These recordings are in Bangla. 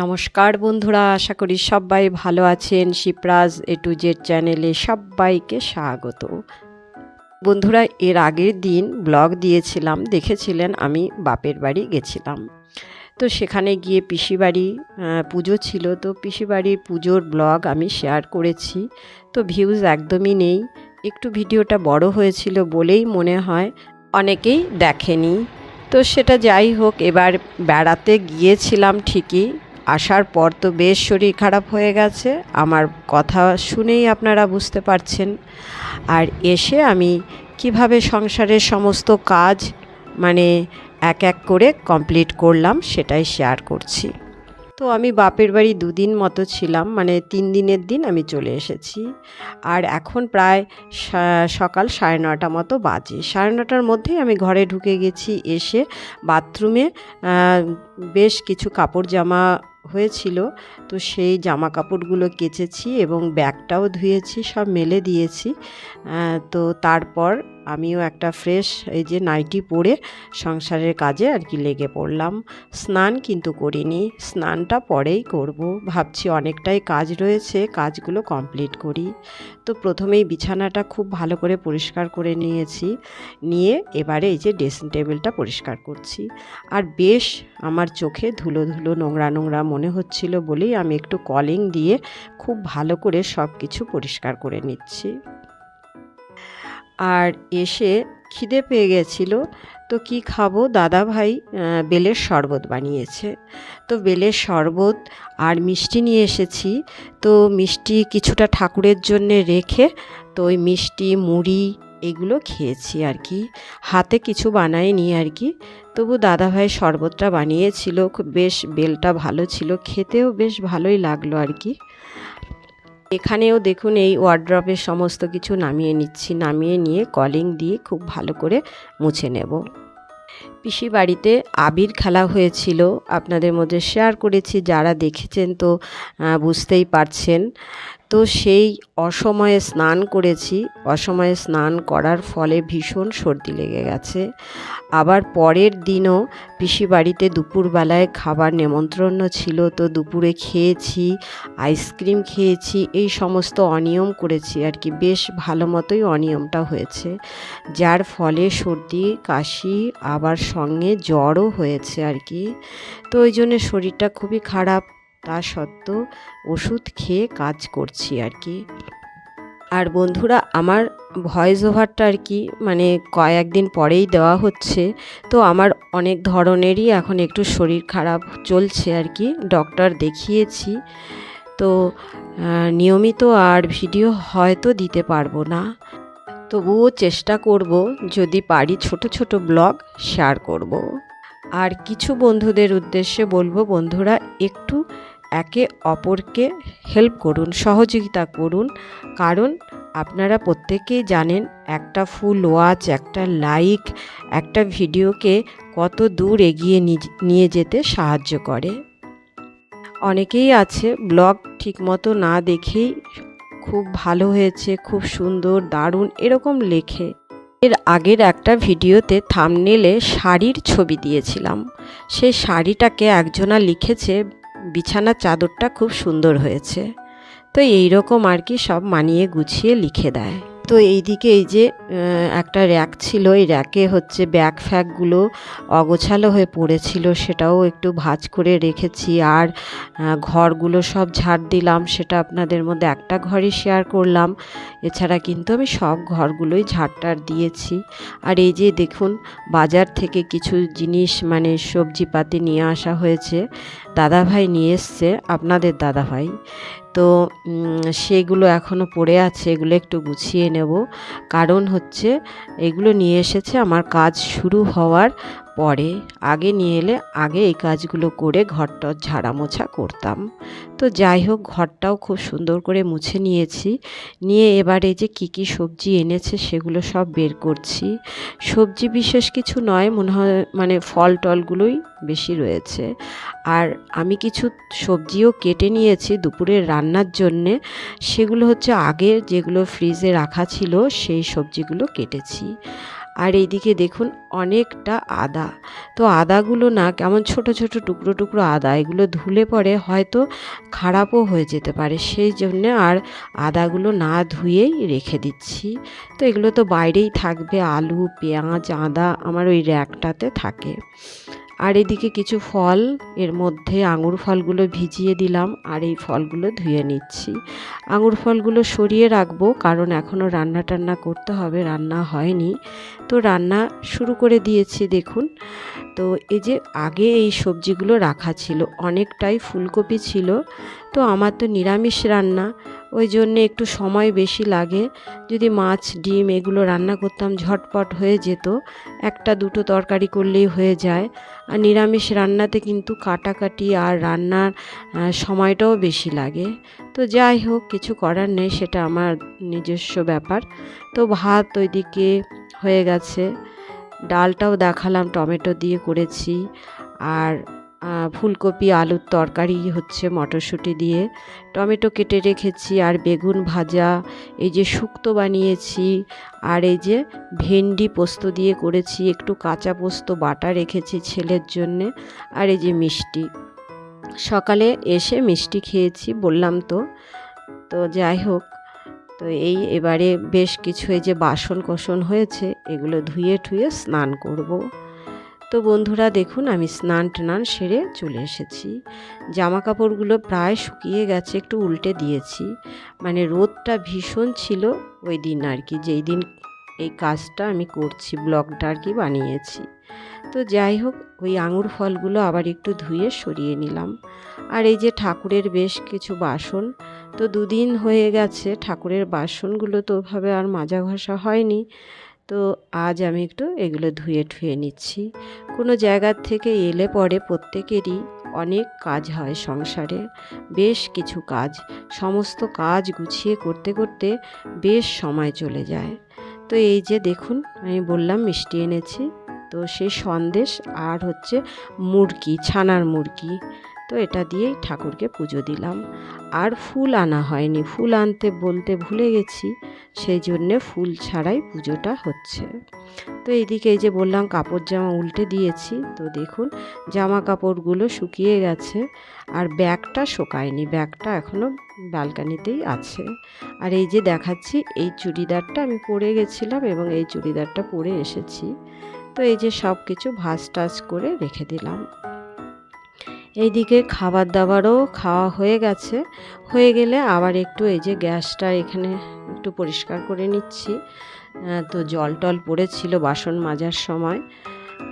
নমস্কার বন্ধুরা, আশা করি সবাই ভালো আছেন। শিবরাজ এ টু জেড চ্যানেলে সবাইকে স্বাগত। বন্ধুরা, এর আগের দিন ব্লগ দিয়েছিলাম, দেখেছিলেন আমি বাপের বাড়ি গেছিলাম। তো সেখানে গিয়ে পিসি বাড়ি পুজো ছিল, তো পিসি বাড়ির পুজোর ব্লগ আমি শেয়ার করেছি। তো ভিউজ একদমই নেই, একটু ভিডিওটা বড় হয়েছিল বলেই মনে হয়, অনেকেই দেখেনি। তো সেটা যাই হোক, এবার বেড়াতে গিয়েছিলাম ঠিকই আসার পর তো বেশ শরীর খারাপ হয়ে গেছে। আমার কথা শুনেই আপনারা বুঝতে পারছেন। আর এসে আমি কীভাবে সংসারের সমস্ত কাজ মানে এক এক করে কমপ্লিট করলাম সেটাই শেয়ার করছি। তো আমি বাপের বাড়ি দুদিন মতো ছিলাম মানে তিন দিনের দিন আমি চলে এসেছি। আর এখন প্রায় সকাল সাড়ে নটা মতো বাজে। সাড়ে নটার মধ্যেই আমি ঘরে ঢুকে গেছি, এসে বাথরুমে বেশ কিছু কাপড় জামা হয়েছিল তো সেই জামা কাপড়গুলো কেচেছি এবং ব্যাগটাও ধুয়েছি সব মেলে দিয়েছি। তো তারপর আমিও একটা ফ্রেশ এই যে নাইটি পরে সংসারের কাজে আর কি লেগে পড়লাম। স্নান কিন্তু করিনি, স্নানটা পরেই করব। ভাবছি অনেকটাই কাজ রয়েছে, কাজগুলো কমপ্লিট করি। তো প্রথমেই বিছানাটা খুব ভালো করে পরিষ্কার করে নিয়েছি, নিয়ে এবারে এই যে ড্রেসিং টেবিলটা পরিষ্কার করছি। আর বেশ আমার চোখে ধুলো ধুলো নোংরা নোংরা মনে হচ্ছিল বলেই আমি একটু কলিং দিয়ে খুব ভালো করে সব কিছু পরিষ্কার করে নিচ্ছি। আর এসে খিদে পেয়ে গেছিল। তো কি খাব? দাদা ভাই বেলের শরবত বানিয়েছে। তো বেলের শরবত আর মিষ্টি নিয়ে এসেছি। তো মিষ্টি কিছুটা ঠাকুরের জন্যে রেখে তো ওই মিষ্টি, মুড়ি এগুলো খেয়েছি আর কি। হাতে কিছু বানাইনি আর কি। তবু দাদাভাই শরবতটা বানিয়েছিল। খুব বেশ বেলটা ভালো ছিল। খেতেও বেশ ভালোই লাগল আর কি। এখানেও দেখুন এই ওয়ার্ড্রপের সমস্ত কিছু নামিয়ে নিচ্ছি। নামিয়ে নিয়ে কলিং দিয়ে খুব ভালো করে মুছে নেব। পিসি বাড়িতে আবির খেলা হয়েছিল। আপনাদের মধ্যে শেয়ার করেছি, যারা দেখেছেন তো বুঝতেই পারছেন। তো সেই অসময়ে স্নান করেছি। অসময়ে স্নান করার ফলে ভীষণ সর্দি লেগে গেছে। আবার পরের দিনও পিসি বাড়িতে দুপুরবেলায় খাবার নেমন্ত্রণ ছিল, তো দুপুরে খেয়েছি, আইসক্রিম খেয়েছি, এই সমস্ত অনিয়ম করেছি আর কি। বেশ ভালো মতোই অনিয়মটা হয়েছে, যার ফলে সর্দি, কাশি, আবার সঙ্গে জ্বরও হয়েছে আর কি। তো ওই জন্য শরীরটা খুবই খারাপ। তা সত্ত্বেও ওষুধ খেয়ে কাজ করছি আর কি। আর বন্ধুরা, আমার ভয়েস ওভারটা আর কি মানে কয়েকদিন পরেই দেওয়া হচ্ছে। তো আমার অনেক ধরনেরই এখন একটু শরীর খারাপ চলছে আর কি ডক্টর দেখিয়েছি। তো নিয়মিত আর ভিডিও হয়তো দিতে পারব না। তবুও চেষ্টা করব, যদি পারি ছোট ছোট ব্লগ শেয়ার করব। আর কিছু বন্ধুদের উদ্দেশ্যে বলব বন্ধুরা, একটু একে অপরকে হেল্প করুন, সহযোগিতা করুন। কারণ আপনারা প্রত্যেকেই জানেন, একটা ফুল ওয়াচ একটা লাইক একটা ভিডিওকে কত দূর এগিয়ে নিয়ে যেতে সাহায্য করে। অনেকেই আছে ব্লগ ঠিকমতো না দেখেই খুব ভালো হয়েছে, খুব সুন্দর, দারুণ, এরকম লেখে। এর আগের একটা ভিডিওতে থামনেলে শাড়ির ছবি দিয়েছিলাম। সেই শাড়িটাকে একজনা লিখেছে বিছানার চাদরটা খুব সুন্দর হয়েছে। তো এই রকম আর কি সব মানিয়ে গুছিয়ে লিখে দেয়। তো এইদিকে এই যে একটা র্যাক ছিল, এই র্যাকে হচ্ছে ব্যাগ ফ্যাগগুলো অগোছালো হয়ে পড়েছিল, সেটাও একটু ভাঁজ করে রেখেছি। আর ঘরগুলো সব ঝাড় দিলাম, সেটা আপনাদের মধ্যে একটা ঘরই শেয়ার করলাম। এছাড়া কিন্তু আমি সব ঘরগুলোই ঝাড়টার দিয়েছি। আর এই যে দেখুন, বাজার থেকে কিছু জিনিস মানে সবজিপাতি নিয়ে আসা হয়েছে। দাদাভাই নিয়ে এসছে, আপনাদের দাদাভাই। তো সেগুলো এখনও পড়ে আছে, এগুলো একটু গুছিয়ে নেব। কারণ হচ্ছে, এগুলো নিয়ে এসেছে, আমার কাজ শুরু হওয়ার পরে আগে নিয়ে এলে আগে এই কাজগুলো করে ঘরটা ঝাড়া মোছা করতাম। তো যাই হোক, ঘরটাও খুব সুন্দর করে মুছে নিয়েছি। নিয়ে এবারে যে কি কি সবজি এনেছে সেগুলো সব বের করছি। সবজি বিশেষ কিছু নয়, মনে হয় মানে ফল টলগুলোই বেশি রয়েছে। আর আমি কিছু সবজিও কেটে নিয়েছি দুপুরের রান্নার জন্যে। সেগুলো হচ্ছে আগে যেগুলো ফ্রিজে রাখা ছিল সেই সবজিগুলো কেটেছি। আর এইদিকে দেখুন অনেকটা আদা। তো আদাগুলো না কেমন ছোট ছোট টুকরো টুকরো আদা, এগুলো ধুলে পরে হয়তো খারাপও হয়ে যেতে পারে। সেই জন্যে আর আদাগুলো না ধুয়েই রেখে দিচ্ছি। তো এগুলো তো বাইরেই থাকবে, আলু, পেঁয়াজ, আদা আমার ওই র্যাকটাতে থাকে। আর এদিকে কিছু ফল, এর মধ্যে আঙুর ফলগুলো ভিজিয়ে দিলাম আর এই ফলগুলো ধুয়ে নিচ্ছি। আঙুর ফলগুলো সরিয়ে রাখব কারণ এখনও রান্না টান্না করতে হবে, রান্না হয়নি। তো রান্না শুরু করে দিয়েছি দেখুন। তো এই যে আগে এই সবজিগুলো রাখা ছিল, অনেকটাই ফুলকপি ছিল। তো আমার তো নিরামিষ রান্না। ওই জন্যে একটু সময় বেশি লাগে। যদি মাছ, ডিম এগুলো রান্না করতাম, ঝটপট হয়ে যেত। একটা দুটো তরকারি করলেই হয়ে যায়। আর নিরামিষ রান্নাতে কিন্তু কাটাকাটি আর রান্নার সময়টাও বেশি লাগে। তো যাই হোক, কিছু করার নেই, সেটা আমার নিজস্ব ব্যাপার। তো ভাত ওইদিকে হয়ে গেছে। ডালটাও দেখালাম, টমেটো দিয়ে করেছি। আর ফুলকপি, আলুর তরকারি হচ্ছে মটরশুঁটি দিয়ে টমেটো কেটে রেখেছি আর বেগুন ভাজা, এই যে শুক্তো বানিয়েছি আর এই যে ভেন্ডি পোস্ত দিয়ে করেছি, একটু কাঁচা পোস্ত, বাটা রেখেছি ছেলের জন্যে আর এই যে মিষ্টি সকালে এসে মিষ্টি খেয়েছি বললাম তো তো যাই হোক, তো এই এবারে বেশ কিছু এই যে বাসন কোসন হয়েছে, এগুলো ধুয়ে ঠুয়ে স্নান করব। তো বন্ধুরা দেখুন, আমি স্নান টান সেরে চলে এসেছি। জামা কাপড়গুলো প্রায় শুকিয়ে গেছে, একটু উল্টে দিয়েছি। মানে রোদটা ভীষণ ছিল ওই দিন আর কি, যেই দিন এই কাজটা আমি করছি, ব্লগটা আর কি বানিয়েছি। তো যাই হোক, ওই আঙুর ফলগুলো আবার একটু ধুয়ে সরিয়ে নিলাম। আর এই যে ঠাকুরের বেশ কিছু বাসন, তো দুদিন হয়ে গেছে ঠাকুরের বাসনগুলো তো ওভাবে আর মাজা ঘষা হয়নি। তো আজ আমি একটু এগুলো ধুয়ে ঠুয়ে নিচ্ছি। কোনো জায়গার থেকে এলে পরে প্রত্যেকেরই অনেক কাজ হয় সংসারে, বেশ কিছু কাজ। সমস্ত কাজ গুছিয়ে করতে করতে বেশ সময় চলে যায়। তো এই যে দেখুন, আমি বললাম মিষ্টি এনেছি। তো সেই সন্দেশ আর হচ্ছে মুরগি, ছানার মুরগি। তো এটা দিয়েই ঠাকুরকে পুজো দিলাম। আর ফুল আনা হয়নি। ফুল আনতে বলতে ভুলে গেছি, সেই জন্যে ফুল ছাড়াই পুজোটা হচ্ছে। তো এইদিকে এই যে বললাম, কাপড় জামা উল্টে দিয়েছি। তো দেখুন, জামা কাপড়গুলো শুকিয়ে গেছে আর ব্যাগটা শোকায়নি। ব্যাগটা এখনও ব্যালকানিতেই আছে। আর এই যে দেখাচ্ছি, এই চুড়িদারটা আমি পরে গেছিলাম এবং এই চুড়িদারটা পরে এসেছি। তো এই যে সব কিছু ভাজ টাজ করে রেখে দিলাম। এইদিকে খাবার দাবারও খাওয়া হয়ে গেছে। হয়ে গেলে আবার একটু এই যে গ্যাসটা এখানে একটু পরিষ্কার করে নিচ্ছি। তো জল টল পড়েছিল বাসন মাজার সময়।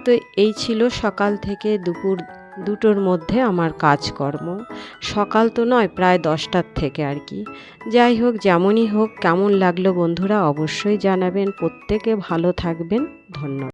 তো এই ছিল সকাল থেকে দুপুর দুটোর মধ্যে আমার কাজকর্ম। সকাল তো নয়, প্রায় দশটার থেকে আর কি। যাই হোক, যেমনই হোক, কেমন লাগল বন্ধুরা অবশ্যই জানাবেন। প্রত্যেকে ভালো থাকবেন। ধন্যবাদ।